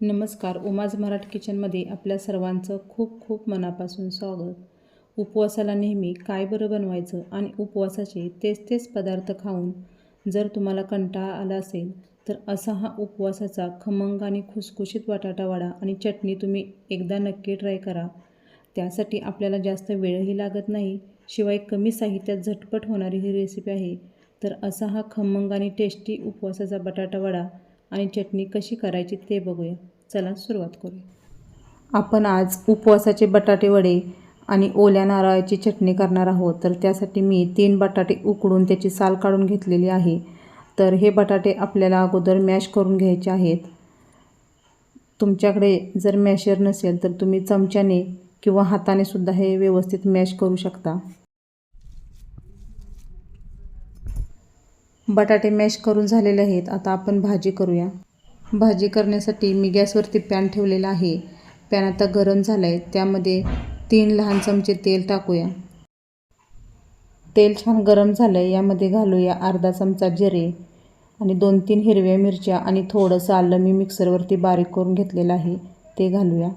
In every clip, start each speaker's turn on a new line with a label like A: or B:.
A: नमस्कार. उमाज मराठी किचनमध्ये आपल्या सर्वांचं खूप खूप मनापासून स्वागत. उपवासाला नेहमी काय बरं बनवायचं आणि उपवासाचे तेच तेच पदार्थ खाऊन जर तुम्हाला कंटाळा आला असेल तर असा हा उपवासाचा खमंग आणि खुसखुशीत बटाटा वडा आणि चटणी तुम्ही एकदा नक्की ट्राय करा. त्यासाठी आपल्याला जास्त वेळही लागत नाही शिवाय कमी साहित्यात झटपट होणारी ही रेसिपी आहे. तर असा हा खमंग आणि टेस्टी उपवासाचा बटाटा वडा आणि चटणी कशी करायची ते बघूया. चला सुरुवात करूया. आपण आज उपवासाचे बटाटे वडे आणि ओल्या नारळाची चटणी करणार आहोत. तर त्यासाठी मी तीन बटाटे उकडून त्याची साल काढून घेतलेली आहे. तर हे बटाटे आपल्याला अगोदर मॅश करून घ्यायचे आहेत. तुमच्याकडे जर मॅशर नसेल तर तुम्ही चमच्याने किंवा हाताने सुद्धा हे व्यवस्थित मॅश करू शकता. बटाटे मॅश करून झालेले आहेत. आता आपण भाजी करूया. भाजी करण्यासाठी मी गॅसवरती पॅन ठेवलेला आहे. पॅन आता गरम झालं आहे त्यामध्ये तीन लहान चमचे तेल टाकूया. तेल छान गरम झालं आहे यामध्ये घालूया अर्धा चमचा जिरे आणि दोन तीन हिरव्या मिरच्या आणि थोडंसं आलं मी मिक्सरवरती बारीक करून घेतलेलं आहे. ते घालूया.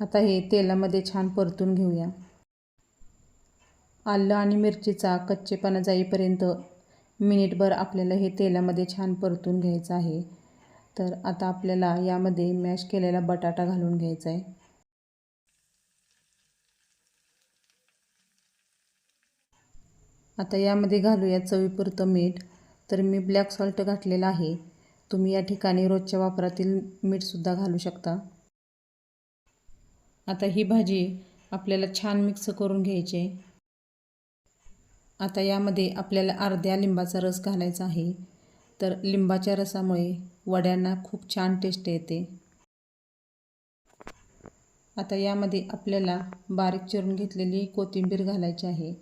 A: आता हे तेलामध्ये छान परतून घेऊया. आलं आणि मिरचीचा कच्चेपणा जाईपर्यंत मिनिटभर आपल्याला हे तेलामध्ये छान परतून घ्यायचं आहे. तर आता आपल्याला यामध्ये मॅश केलेला बटाटा घालून घ्यायचा आहे. आता यामध्ये घालूया चवीपुरतं मीठ. तर मी ब्लॅक सॉल्ट घातलेला आहे. तुम्ही या ठिकाणी रोजच्या वापरातील मीठसुद्धा घालू शकता. आता ही भाजी आपल्याला छान मिक्स करून घ्यायची आता यामध्ये आपल्याला अर्ध्या लिंबाचा रस घालायचा आहे. तर लिंबाच्या रसामुळे वड्यांना खूप छान टेस्ट येते. आता यामध्ये आपल्याला बारीक चिरून घेतलेली कोथिंबीर घालायची आहे.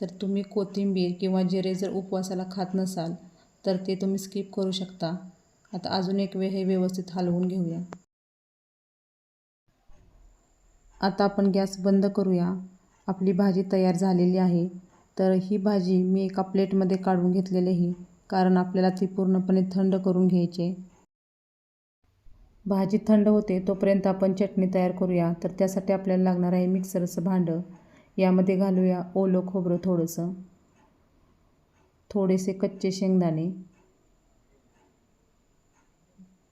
A: तर तुम्ही कोथिंबीर किंवा जिरे जर उपवासाला खात नसाल तर ते तुम्ही स्किप करू शकता. आता अजून एक वेळ हे व्यवस्थित हलवून घेऊया. आता आपण गॅस बंद करूया. आपली भाजी तयार झालेली आहे. तर ही भाजी मी एका प्लेटमध्ये काढून घेतलेली आहे कारण आपल्याला ती पूर्णपणे थंड करून घ्यायची भाजी थंड होते तोपर्यंत आपण चटणी तयार करूया. तर त्यासाठी आपल्याला लागणार आहे मिक्सरचं भांडं. यामध्ये घालूया ओलं खोबरं थोडंसं. थोडेसे कच्चे शेंगदाणे.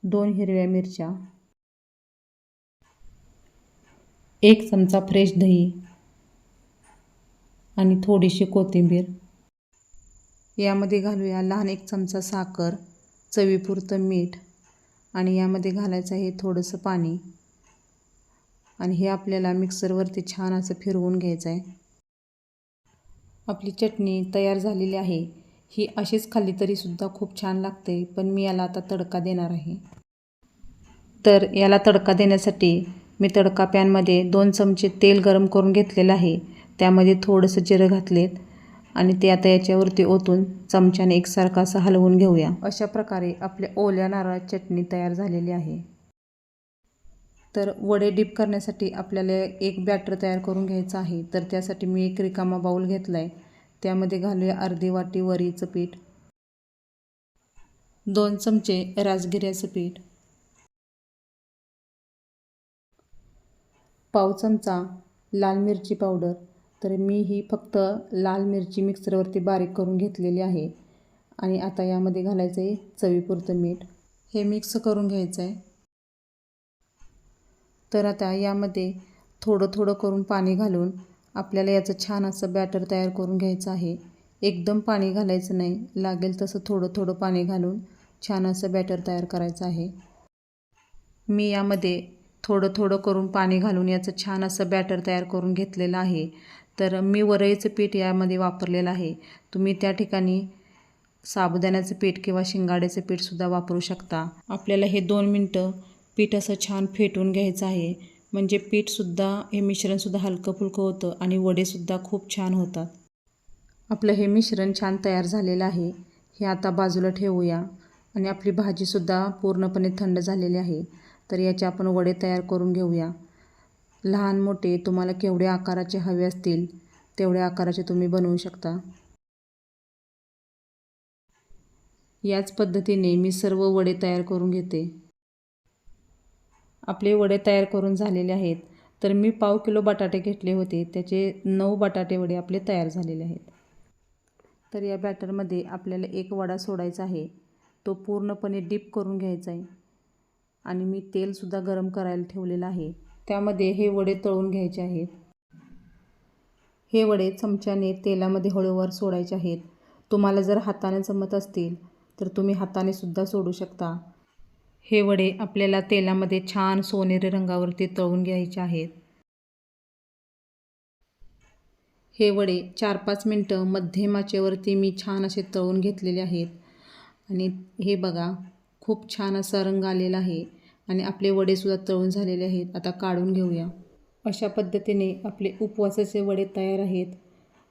A: दोन हिरव्या मिरच्या. एक चमचा फ्रेश दही. आणि थोडीशी कोथिंबीर. यामध्ये घालूया लहान एक चमचा साखर चवीपुरतं मीठ आणि यामध्ये घालायचं आहे थोडंसं पाणी. आणि हे आपल्याला मिक्सरवरती छान असं फिरवून घ्यायचं आहे. आपली चटणी तयार झालेली आहे. ही अशीच खाल्ली तरीसुद्धा खूप छान लागते पण मी याला आता तडका देणार आहे. तर याला तडका देण्यासाठी मी तडका पॅनमध्ये दोन चमचे तेल गरम करून घेतलेलं आहे. त्यामध्ये थोडंसं जिरं घातलेत आणि ते आता याच्यावरती ओतून चमच्याने एकसारखा असं हलवून घेऊया. अशा प्रकारे आपल्या ओल्या नारळ चटणी तयार झालेली आहे. तर वडे डीप करण्यासाठी आपल्याला एक बॅटर तयार करून घ्यायचं आहे. तर त्यासाठी मी एक रिकामा बाऊल घेतला आहे त्यामध्ये घालूया अर्धी वाटी वरीचं पीठ. दोन चमचे राजगिऱ्याचं पीठ. पाव चमचा लाल मिरची पावडर. तर मी ही फक्त लाल मिरची मिक्सरवरती बारीक करून घेतलेली आहे. आणि आता यामध्ये घालायचं आहे चवीपुरतं मीठ. हे मिक्स करून घ्यायचं आहे. तर आता यामध्ये थोडं थोडं करून पाणी घालून आपल्याला याचं छान असं बॅटर तयार करून घ्यायचं आहे. एकदम पाणी घालायचं नाही. लागेल तसं थोडं थोडं पाणी घालून छान असं बॅटर तयार करायचं आहे. मी यामध्ये थोडं थोडं करून पाणी घालून याचं छान असं बॅटर तयार करून घेतलेलं आहे. तर मी वरईचं पीठ यामध्ये वापरलेलं आहे. तुम्ही त्या ठिकाणी साबुदाण्याचं पीठ किंवा शिंगाड्याचं पीठसुद्धा वापरू शकता. आपल्याला हे दोन मिनटं पीठ असं छान फेटून घ्यायचं आहे. म्हणजे पीठसुद्धा हे मिश्रणसुद्धा हलकं फुलकं होतं आणि वडेसुद्धा खूप छान होतात. आपलं हे मिश्रण छान तयार झालेलं आहे. हे आता बाजूला ठेवूया. आणि आपली भाजीसुद्धा पूर्णपणे थंड झालेली आहे. तर याचे आपण वडे तयार करून घेऊया. लहान मोठे तुम्हाला केवढ्या आकाराचे हवे असतील तेवढ्या आकाराचे तुम्ही बनवू शकता. याच पद्धतीने मी सर्व वडे तयार करून घेते. आपले वडे तयार करून झालेले आहेत तर मी पाव किलो बटाटे घेतले होते त्याचे नऊ बटाटे वडे आपले तयार झालेले आहेत. तर या बॅटरमध्ये आपल्याला एक वडा सोडायचा आहे तो पूर्णपणे डीप करून घ्यायचा आहे. आणि मी तेलसुद्धा गरम करायला ठेवलेलं आहे. त्यामध्ये हे वडे तळून घ्यायचे आहेत. हे वडे चमच्याने तेलामध्ये हळूवार सोडायचे आहेत. तुम्हाला जर हाताने जमत असतील तर तुम्ही हाताने सुद्धा सोडू शकता. हे वडे आपल्याला तेलामध्ये छान सोनेरी रंगावरती तळून घ्यायचे आहेत. हे वडे चार पाच मिनटं मध्यमाचेवरती मी छान असे तळून घेतलेले आहेत. आणि हे बघा खूप छान असा रंग आलेला आहे. आणि आपले वडेसुद्धा तळून झालेले आहेत. आता काढून घेऊया. अशा पद्धतीने आपले उपवासाचे वडे तयार आहेत.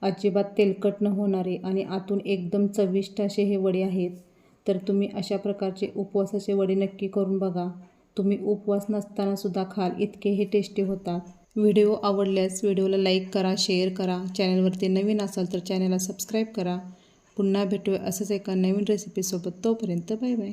A: अजिबात तेलकट न होणारे आणि आतून एकदम चविष्ट असे हे वडे आहेत. तर तुम्ही अशा प्रकारचे उपवासाचे वडे नक्की करून बघा. तुम्ही उपवास नसतानासुद्धा खाल इतके हे टेस्टी होतात. व्हिडिओ आवडल्यास व्हिडिओला लाईक करा शेअर करा. चॅनलवरती नवीन असाल तर चॅनलला सबस्क्राईब करा. पुन्हा भेटूया असंच एका नवीन रेसिपीसोबत तोपर्यंत बाय बाय